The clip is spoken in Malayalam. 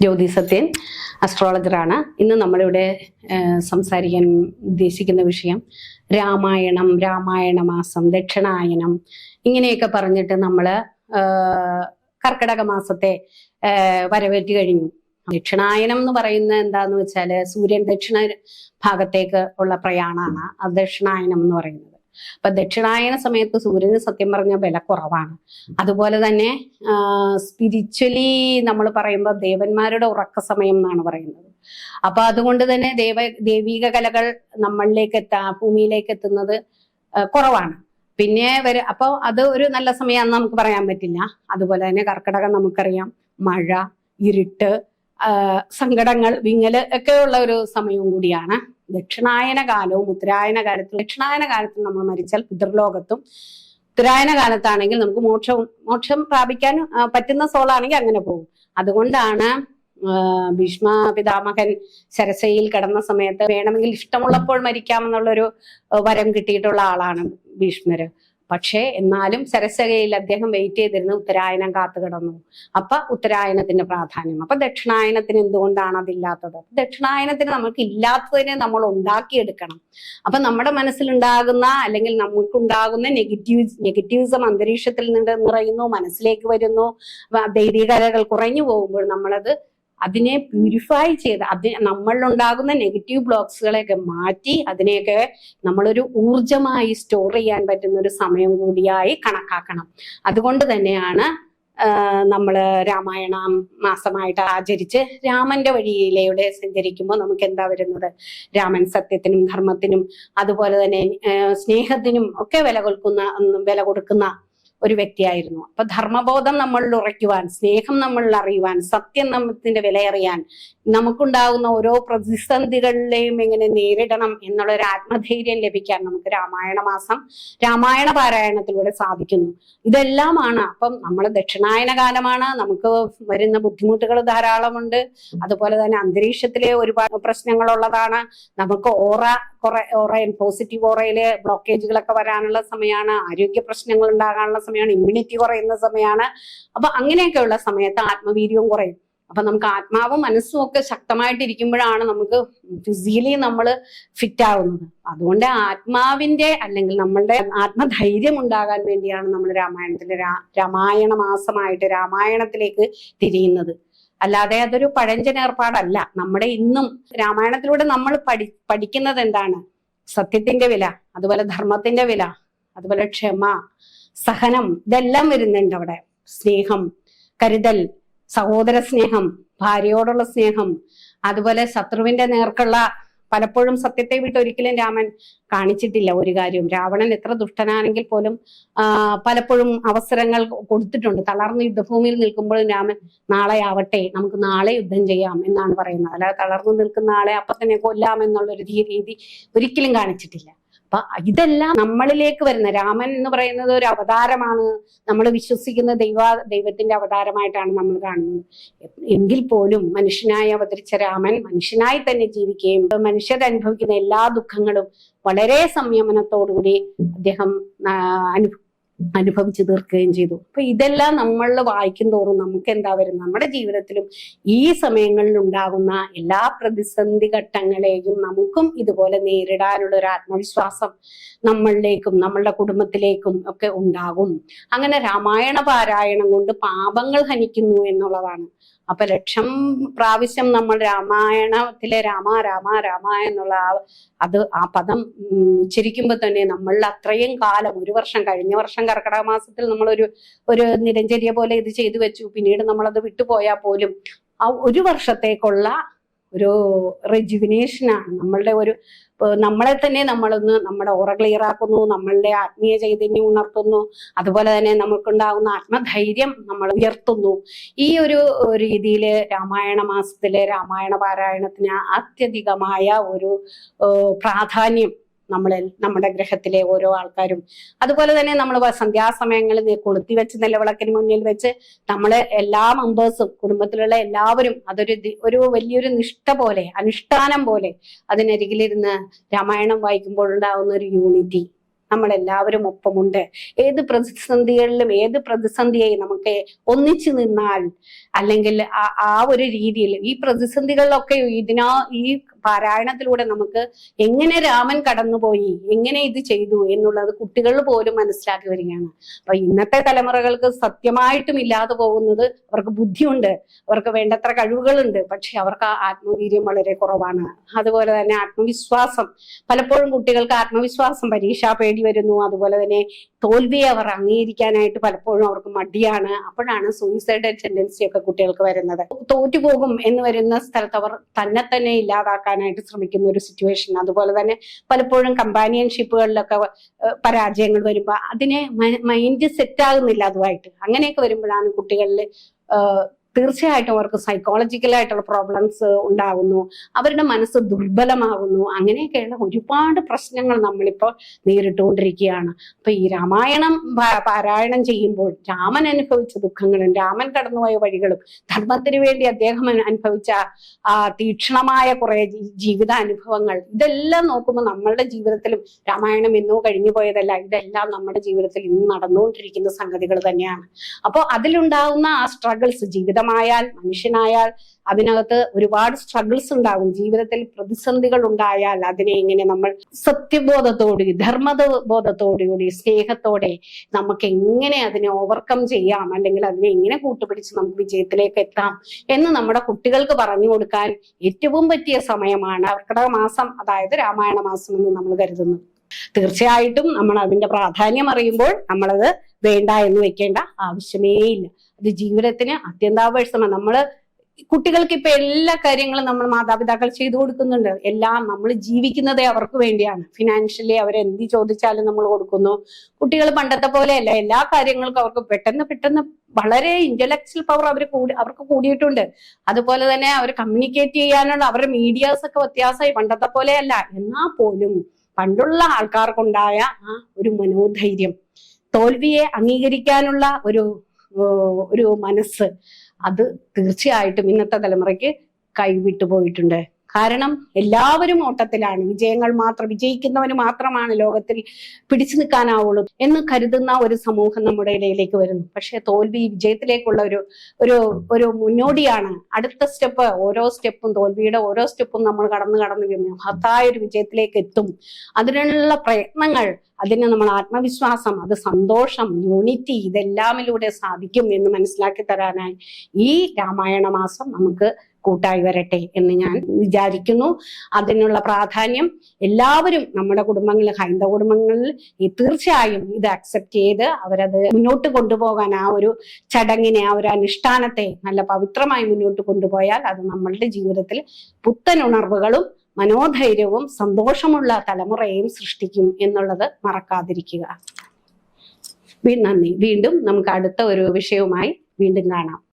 ജ്യോതി സത്യൻ അസ്ട്രോളജറാണ് ഇന്ന് നമ്മളിവിടെ സംസാരിക്കാൻ ഉദ്ദേശിക്കുന്ന വിഷയം രാമായണം രാമായണ മാസം ദക്ഷിണായനം. ഇങ്ങനെയൊക്കെ പറഞ്ഞിട്ട് നമ്മൾ കർക്കിടക മാസത്തെ വരവേറ്റ് കഴിഞ്ഞു. ദക്ഷിണായനം എന്ന് പറയുന്ന എന്താന്ന് വെച്ചാൽ സൂര്യൻ ദക്ഷിണ ഭാഗത്തേക്ക് ഉള്ള പ്രയാണമാണ് ദക്ഷിണായനം എന്ന് പറയുന്നത്. അപ്പൊ ദക്ഷിണായന സമയത്ത് സൂര്യന് സത്യം പറഞ്ഞ വില കുറവാണ്. അതുപോലെ തന്നെ സ്പിരിച്വലി നമ്മൾ പറയുമ്പോൾ ദേവന്മാരുടെ ഉറക്ക സമയം എന്നാണ് പറയുന്നത്. അപ്പൊ അതുകൊണ്ട് തന്നെ ദേവ ദൈവിക കലകൾ നമ്മളിലേക്ക് എത്താ ഭൂമിയിലേക്ക് എത്തുന്നത് കുറവാണ്. പിന്നെ വരെ അപ്പോൾ അത് ഒരു നല്ല സമയമാണെന്ന് നമുക്ക് പറയാൻ പറ്റില്ല. അതുപോലെ തന്നെ കർക്കിടകം നമുക്കറിയാം. മഴ ഇരുട്ട് സങ്കടങ്ങൾ വിങ്ങൽ ഒക്കെ ഉള്ള ഒരു സമയവും കൂടിയാണ്. ദക്ഷിണായന കാലവും ഉത്തരായന കാലത്തും ദക്ഷിണായന കാലത്തും നമ്മൾ മരിച്ചാൽ പിതൃലോകത്തും ഉത്തരായന കാലത്താണെങ്കിൽ നമുക്ക് മോക്ഷവും മോക്ഷം പ്രാപിക്കാൻ പറ്റുന്ന സോളാണെങ്കിൽ അങ്ങനെ പോകും. അതുകൊണ്ടാണ് ഭീഷ്മ പിതാമഹൻ ശരസയിൽ കിടന്ന സമയത്ത് വേണമെങ്കിൽ ഇഷ്ടമുള്ളപ്പോൾ മരിക്കാമെന്നുള്ളൊരു വരം കിട്ടിയിട്ടുള്ള ആളാണ് ഭീഷ്മര്. പക്ഷേ എന്നാലും സരസകയിൽ അദ്ദേഹം വെയിറ്റ് ചെയ്തിരുന്ന ഉത്തരായനം കാത്തു കിടന്നു അപ്പൊ ഉത്തരായനത്തിന്റെ പ്രാധാന്യം. അപ്പൊ ദക്ഷിണായനത്തിന് എന്തുകൊണ്ടാണ് അതില്ലാത്തത്? ദക്ഷിണായനത്തിന് നമുക്ക് ഇല്ലാത്തതിനെ നമ്മൾ ഉണ്ടാക്കിയെടുക്കണം. അപ്പൊ നമ്മുടെ മനസ്സിലുണ്ടാകുന്ന അല്ലെങ്കിൽ നമുക്കുണ്ടാകുന്ന നെഗറ്റീവ് നെഗറ്റീവിസം അന്തരീക്ഷത്തിൽ നിന്ന് നിറയുന്നു മനസ്സിലേക്ക് വരുന്നു ദൈവീകരകൾ കുറഞ്ഞു പോകുമ്പോൾ നമ്മളത് അതിനെ പ്യൂരിഫൈ ചെയ്ത് അതിന് നമ്മളിലുണ്ടാകുന്ന നെഗറ്റീവ് ബ്ലോക്സുകളെയൊക്കെ മാറ്റി അതിനെയൊക്കെ നമ്മളൊരു ഊർജമായി സ്റ്റോർ ചെയ്യാൻ പറ്റുന്ന ഒരു സമയം കൂടിയായി കണക്കാക്കണം. അതുകൊണ്ട് തന്നെയാണ് നമ്മൾ രാമായണ മാസമായിട്ട് ആചരിച്ച് രാമന്റെ വഴിയിലൂടെ സഞ്ചരിക്കുമ്പോൾ നമുക്ക് എന്താ വരുന്നത്? രാമൻ സത്യത്തിനും ധർമ്മത്തിനും അതുപോലെ തന്നെ സ്നേഹത്തിനും ഒക്കെ വില കൊടുക്കുന്ന വില കൊടുക്കുന്ന ഒരു വ്യക്തിയായിരുന്നു. അപ്പൊ ധർമ്മബോധം നമ്മളിൽ ഉറയ്ക്കുവാൻ സ്നേഹം നമ്മളിൽ അറിയുവാൻ സത്യം നമ്മത്തിന്റെ വിലയറിയാൻ നമുക്കുണ്ടാകുന്ന ഓരോ പ്രതിസന്ധികളിലെയും എങ്ങനെ നേരിടണം എന്നുള്ള ഒരു ആത്മധൈര്യം ലഭിക്കാൻ നമുക്ക് രാമായണ മാസം രാമായണ പാരായണത്തിലൂടെ സാധിക്കുന്നു. ഇതെല്ലാമാണ്. അപ്പം നമ്മൾ ദക്ഷിണായന കാലമാണ് നമുക്ക് വരുന്ന ബുദ്ധിമുട്ടുകൾ ധാരാളമുണ്ട്. അതുപോലെ തന്നെ അന്തരീക്ഷത്തിലെ ഒരുപാട് പ്രശ്നങ്ങളുള്ളതാണ്. നമുക്ക് ഓറ കുറെ ഓറ പോസിറ്റീവ് ഓറയിൽ ബ്ലോക്കേജുകളൊക്കെ വരാനുള്ള സമയമാണ് ആരോഗ്യ പ്രശ്നങ്ങൾ ഉണ്ടാകാനുള്ള സമയമാണ് ഇമ്മ്യൂണിറ്റി കുറയുന്ന സമയമാണ് അപ്പൊ അങ്ങനെയൊക്കെയുള്ള സമയത്ത് ആത്മവീര്യവും കുറയും. അപ്പൊ നമുക്ക് ആത്മാവും മനസ്സും ഒക്കെ ശക്തമായിട്ടിരിക്കുമ്പോഴാണ് നമുക്ക് ഫിസിക്കലി നമ്മൾ ഫിറ്റ് ആവുന്നത്. അതുകൊണ്ട് ആത്മാവിന്റെ അല്ലെങ്കിൽ നമ്മളുടെ ആത്മധൈര്യം ഉണ്ടാകാൻ വേണ്ടിയാണ് നമ്മൾ രാമായണത്തിലെ രാമായണ മാസമായിട്ട് രാമായണത്തിലേക്ക് തിരിയുന്നത്. അല്ലാതെ അതൊരു പഴഞ്ചൻ ഏർപ്പാടല്ല. നമ്മുടെ ഇന്നും രാമായണത്തിലൂടെ നമ്മൾ പഠി പഠിക്കുന്നത് എന്താണ്? സത്യത്തിന്റെ വില അതുപോലെ ധർമ്മത്തിന്റെ വില അതുപോലെ ക്ഷമ സഹനം ഇതെല്ലാം വരുന്നുണ്ട് അവിടെ. സ്നേഹം കരുതൽ സഹോദര സ്നേഹം ഭാര്യയോടുള്ള സ്നേഹം അതുപോലെ ശത്രുവിന്റെ നേർക്കുള്ള പലപ്പോഴും സത്യത്തെ വിട്ട് ഒരിക്കലും രാമൻ കാണിച്ചിട്ടില്ല ഒരു കാര്യവും. രാവണൻ എത്ര ദുഷ്ടനാണെങ്കിൽ പോലും പലപ്പോഴും അവസരങ്ങൾ കൊടുത്തിട്ടുണ്ട്. തളർന്ന് യുദ്ധഭൂമിയിൽ നിൽക്കുമ്പോഴും രാമൻ നാളെ ആവട്ടെ നമുക്ക് നാളെ യുദ്ധം ചെയ്യാം എന്നാണ് പറയുന്നത്. അല്ലാതെ തളർന്നു നിൽക്കുന്ന ആളെ അപ്പൊ തന്നെ കൊല്ലാം എന്നുള്ളൊരു ഒരു രീതി ഒരിക്കലും കാണിച്ചിട്ടില്ല. അപ്പൊ ഇതെല്ലാം നമ്മളിലേക്ക് വരുന്ന രാമൻ എന്ന് പറയുന്നത് ഒരു അവതാരമാണ്. നമ്മൾ വിശ്വസിക്കുന്ന ദൈവ ദൈവത്തിന്റെ അവതാരമായിട്ടാണ് നമ്മൾ കാണുന്നത്. എങ്കിൽ പോലും മനുഷ്യനായി അവതരിച്ച രാമൻ മനുഷ്യനായി തന്നെ ജീവിക്കുകയും മനുഷ്യർ അനുഭവിക്കുന്ന എല്ലാ ദുഃഖങ്ങളും വളരെ സംയമനത്തോടുകൂടി അദ്ദേഹം ആ, അനു അനുഭവിച്ചു തീർക്കുകയും ചെയ്തു. അപ്പൊ ഇതെല്ലാം നമ്മൾ വായിക്കും തോറും നമുക്ക് എന്താ വരും നമ്മുടെ ജീവിതത്തിലും ഈ സമയങ്ങളിൽ ഉണ്ടാകുന്ന എല്ലാ പ്രതിസന്ധി ഘട്ടങ്ങളെയും നമുക്കും ഇതുപോലെ നേരിടാനുള്ള ഒരു ആത്മവിശ്വാസം നമ്മളിലേക്കും നമ്മളുടെ കുടുംബത്തിലേക്കും ഒക്കെ ഉണ്ടാകും. അങ്ങനെ രാമായണ പാരായണം കൊണ്ട് പാപങ്ങൾ ഹനിക്കുന്നു എന്നുള്ളതാണ്. അപ്പൊ ലക്ഷം പ്രാവശ്യം നമ്മൾ രാമായണത്തിലെ രാമ രാമ രാമ എന്നുള്ള ആ അത് ആ പദം ഉച്ചരിക്കുമ്പോൾ തന്നെ നമ്മൾ അത്രയും കാലം ഒരു വർഷം കഴിഞ്ഞ വർഷം കർക്കിടക മാസത്തിൽ നമ്മളൊരു ഒരു നിരഞ്ജരിയ പോലെ ഇത് ചെയ്തു വെച്ചു. പിന്നീട് നമ്മളത് വിട്ടുപോയാൽ പോലും ആ ഒരു വർഷത്തേക്കുള്ള ഒരു റെജുവിനേഷനാണ് നമ്മളുടെ ഒരു നമ്മളെ തന്നെ നമ്മളൊന്ന് നമ്മുടെ ഓറ ക്ലിയർ ആക്കുന്നു നമ്മളുടെ ആത്മീയ ചൈതന്യം ഉണർത്തുന്നു അതുപോലെ തന്നെ നമുക്കുണ്ടാകുന്ന ആത്മധൈര്യം നമ്മൾ ഉയർത്തുന്നു. ഈ ഒരു രീതിയിൽ രാമായണ മാസത്തിലെ രാമായണ പാരായണത്തിന് അത്യധികമായ ഒരു പ്രാധാന്യം നമ്മളെ നമ്മുടെ ഗ്രഹത്തിലെ ഓരോ ആൾക്കാരും. അതുപോലെ തന്നെ നമ്മൾ സന്ധ്യാസമയങ്ങളിൽ കൊളുത്തി വെച്ച് നിലവിളക്കിന് മുന്നിൽ വെച്ച് നമ്മൾ എല്ലാ മെമ്പേഴ്സും കുടുംബത്തിലുള്ള എല്ലാവരും അതൊരു ഒരു വലിയൊരു നിഷ്ഠ പോലെ അനുഷ്ഠാനം പോലെ അതിനരികിലിരുന്ന് രാമായണം വായിക്കുമ്പോൾ ഉണ്ടാകുന്ന ഒരു യൂണിറ്റി നമ്മൾ എല്ലാവരും ഒപ്പമുണ്ട്. ഏത് പ്രതിസന്ധികളിലും ഏത് പ്രതിസന്ധിയെ നമുക്ക് ഒന്നിച്ചു നിന്നാൽ അല്ലെങ്കിൽ ആ- ഒരു രീതിയിൽ ഈ പ്രതിസന്ധികളിലൊക്കെ ഇതിനാ ഈ പാരായണത്തിലൂടെ നമുക്ക് എങ്ങനെ രാമൻ കടന്നുപോയി എങ്ങനെ ഇത് ചെയ്തു എന്നുള്ളത് കുട്ടികൾ പോലും മനസ്സിലാക്കി വരികയാണ്. അപ്പൊ ഇന്നത്തെ തലമുറകൾക്ക് സത്യമായിട്ടും ഇല്ലാതെ പോകുന്നത് അവർക്ക് ബുദ്ധിയുണ്ട്. അവർക്ക് വേണ്ടത്ര കഴിവുകളുണ്ട്. പക്ഷെ അവർക്ക് ആത്മവീര്യം വളരെ കുറവാണ്. അതുപോലെ തന്നെ ആത്മവിശ്വാസം. പലപ്പോഴും കുട്ടികൾക്ക് ആത്മവിശ്വാസം പരീക്ഷാ പേടി വരുന്നു. അതുപോലെ തന്നെ തോൽവിയെ അവർ അംഗീകരിക്കാനായിട്ട് പലപ്പോഴും അവർക്ക് മടിയാണ്. അപ്പോഴാണ് സൂയിസൈഡ് ടെൻഡൻസി ഒക്കെ കുട്ടികൾക്ക് വരുന്നത്. തോറ്റുപോകും എന്ന് വരുന്ന സ്ഥലത്ത് അവർ തന്നെ തന്നെ ഇല്ലാതാക്കാനായിട്ട് ശ്രമിക്കുന്ന ഒരു സിറ്റുവേഷൻ അതുപോലെ തന്നെ പലപ്പോഴും കമ്പാനിയൻഷിപ്പുകളിലൊക്കെ പരാജയങ്ങൾ വരുമ്പോൾ അതിനെ മൈൻഡ് സെറ്റ് ആകുന്നില്ല അതുമായിട്ട്. അങ്ങനെയൊക്കെ വരുമ്പോഴാണ് കുട്ടികളിൽ തീർച്ചയായിട്ടും അവർക്ക് സൈക്കോളജിക്കലായിട്ടുള്ള പ്രോബ്ലംസ് ഉണ്ടാകുന്നു അവരുടെ മനസ്സ് ദുർബലമാകുന്നു. അങ്ങനെയൊക്കെയുള്ള ഒരുപാട് പ്രശ്നങ്ങൾ നമ്മളിപ്പോൾ നേരിട്ടുകൊണ്ടിരിക്കുകയാണ്. അപ്പൊ ഈ രാമായണം പാരായണം ചെയ്യുമ്പോൾ രാമൻ അനുഭവിച്ച ദുഃഖങ്ങളും രാമൻ കടന്നുപോയ വഴികളും ധർമ്മത്തിന് വേണ്ടി അദ്ദേഹം അനുഭവിച്ച ആ തീക്ഷണമായ കുറെ ജീവിത ജീവിതാനുഭവങ്ങൾ ഇതെല്ലാം നോക്കുമ്പോൾ നമ്മളുടെ ജീവിതത്തിലും രാമായണം എന്നോ കഴിഞ്ഞു പോയതല്ല ഇതെല്ലാം നമ്മുടെ ജീവിതത്തിൽ ഇന്ന് നടന്നുകൊണ്ടിരിക്കുന്ന സംഗതികൾ തന്നെയാണ്. അപ്പോൾ അതിലുണ്ടാകുന്ന ആ സ്ട്രഗിൾസ് ജീവിതമായാൽ മനുഷ്യനായാൽ അതിനകത്ത് ഒരുപാട് സ്ട്രഗിൾസ് ഉണ്ടാകും. ജീവിതത്തിൽ പ്രതിസന്ധികൾ ഉണ്ടായാൽ അതിനെ എങ്ങനെ നമ്മൾ സത്യബോധത്തോടുകൂടി ധർമ്മബോധത്തോടുകൂടി സ്നേഹത്തോടെ നമുക്ക് എങ്ങനെ അതിനെ ഓവർകം ചെയ്യാം? അല്ലെങ്കിൽ അതിനെ എങ്ങനെ കൂട്ടുപിടിച്ച് നമുക്ക് വിജയത്തിലേക്ക് എത്താം? എന്ന് നമ്മുടെ കുട്ടികൾക്ക് പറഞ്ഞു കൊടുക്കാൻ ഏറ്റവും പറ്റിയ സമയമാണ് കർക്കിടക മാസം അതായത് രാമായണ മാസം എന്ന് നമ്മൾ കരുതുന്നു. തീർച്ചയായിട്ടും നമ്മൾ അതിന്റെ പ്രാധാന്യം അറിയുമ്പോൾ നമ്മളത് വേണ്ട എന്ന് വെക്കേണ്ട ആവശ്യമേ ഇല്ല. അത് ജീവിതത്തിന് അത്യന്താപേക്ഷമാണ് നമ്മൾ കുട്ടികൾക്ക് ഇപ്പൊ എല്ലാ കാര്യങ്ങളും നമ്മൾ മാതാപിതാക്കൾ ചെയ്തു കൊടുക്കുന്നുണ്ട്. എല്ലാം നമ്മൾ ജീവിക്കുന്നതേ അവർക്ക് വേണ്ടിയാണ്. ഫിനാൻഷ്യലി അവരെന്ത് ചോദിച്ചാലും നമ്മൾ കൊടുക്കുന്നു. കുട്ടികൾ പണ്ടത്തെ പോലെ അല്ല എല്ലാ കാര്യങ്ങൾക്കും അവർക്ക് പെട്ടെന്ന് പെട്ടെന്ന് വളരെ ഇന്റലക്ച്വൽ പവർ അവർ കൂടി അവർക്ക് കൂടിയിട്ടുണ്ട്. അതുപോലെ തന്നെ അവർ കമ്മ്യൂണിക്കേറ്റ് ചെയ്യാനുള്ള അവരുടെ മീഡിയാസ് ഒക്കെ വ്യത്യാസമായി. പണ്ടത്തെ പോലെ അല്ല എന്നാ പോലും പണ്ടുള്ള ആൾക്കാർക്കുണ്ടായ ആ ഒരു മനോധൈര്യം. തോൽവിയെ അംഗീകരിക്കാനുള്ള ഒരു ഒരു മനസ്സ് അത് തീർച്ചയായിട്ടും ഇന്നത്തെ തലമുറയ്ക്ക് കൈവിട്ടു പോയിട്ടുണ്ട് കാരണം എല്ലാവരും ഓട്ടത്തിലാണ്. വിജയങ്ങൾ മാത്രം വിജയിക്കുന്നവന് മാത്രമാണ് ലോകത്തിൽ പിടിച്ചു നിൽക്കാനാവുള്ളൂ എന്ന് കരുതുന്ന ഒരു സമൂഹം നമ്മുടെ ഇടയിലേക്ക് വരുന്നു. പക്ഷെ തോൽവി വിജയത്തിലേക്കുള്ള ഒരു ഒരു ഒരു മുന്നോടിയാണ്. അടുത്ത സ്റ്റെപ്പ് ഓരോ സ്റ്റെപ്പും തോൽവിയുടെ ഓരോ സ്റ്റെപ്പും നമ്മൾ കടന്ന് കടന്ന് മഹത്തായ ഒരു വിജയത്തിലേക്ക് എത്തും. അതിനുള്ള പ്രയത്നങ്ങൾ അതിന് നമ്മൾ ആത്മവിശ്വാസം അത് സന്തോഷം യൂണിറ്റി ഇതെല്ലാമിലൂടെ സാധിക്കും എന്ന് മനസ്സിലാക്കി തരാനായി ഈ രാമായണ മാസം നമുക്ക് കൂട്ടായി വരട്ടെ എന്ന് ഞാൻ വിചാരിക്കുന്നു. അതിനുള്ള പ്രാധാന്യം എല്ലാവരും നമ്മുടെ കുടുംബങ്ങളിൽ ഹൈന്ദവ കുടുംബങ്ങളിൽ ഈ തീർച്ചയായും ഇത് അക്സെപ്റ്റ് ചെയ്ത് അവരത് മുന്നോട്ട് കൊണ്ടുപോകാൻ ആ ഒരു ചടങ്ങിനെ ആ ഒരു അനുഷ്ഠാനത്തെ നല്ല പവിത്രമായി മുന്നോട്ട് കൊണ്ടുപോയാൽ അത് നമ്മളുടെ ജീവിതത്തിൽ പുത്തൻ ഉണർവുകളും മനോധൈര്യവും സന്തോഷമുള്ള തലമുറയും സൃഷ്ടിക്കും എന്നുള്ളത് മറക്കാതിരിക്കുക. നന്ദി. വീണ്ടും നമുക്ക് അടുത്ത ഒരു വിഷയവുമായി വീണ്ടും കാണാം.